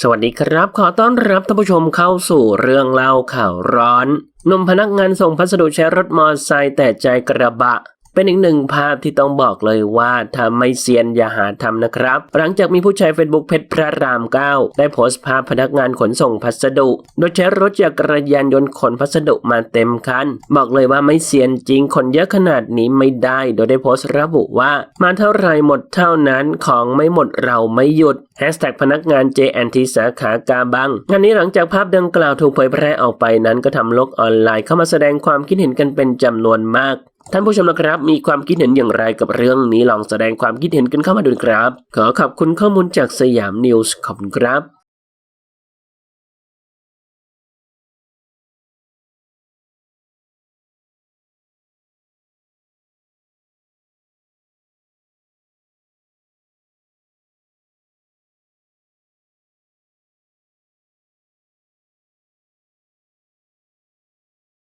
สวัสดีครับ ขอต้อนรับท่านผู้ชมเข้าสู่เรื่องเล่าข่าวร้อนนุ่มพนักงานส่งพัสดุใช้รถมอเตอร์ไซค์แต่ใจกระบะ เป็นอีกหนึ่งภาพที่ต้องบอกเลยว่าถ้าไม่เซียนอย่าหาทำนะครับ หลังจากมีผู้ใช้ Facebook เพชรพระราม 9 ได้โพสต์ภาพพนักงานขนส่งพัสดุ โดยใช้รถจักรยานยนต์ขนพัสดุมาเต็มคัน บอกเลยว่าไม่เซียนจริงขนเยอะขนาดนี้ไม่ได้ โดยได้โพสต์ระบุว่า มาเท่าไรหมดเท่านั้นของไม่หมดเราไม่หยุดแฮชแท็กพนักงาน JNT สาขากาบังงานนี้หลังจากภาพดังกล่าวถูกเผยแพร่ออกไปนั้นก็ทำโลกออนไลน์เข้ามาแสดงความคิดเห็นกันเป็นจำนวนมาก ท่านผู้ชมนะครับ มีความคิดเห็นอย่างไรกับเรื่องนี้ลองแสดงความคิดเห็นกันเข้ามาดูนะครับ ขอขอบคุณข้อมูลจากสยามนิวส์ขอบคุณครับ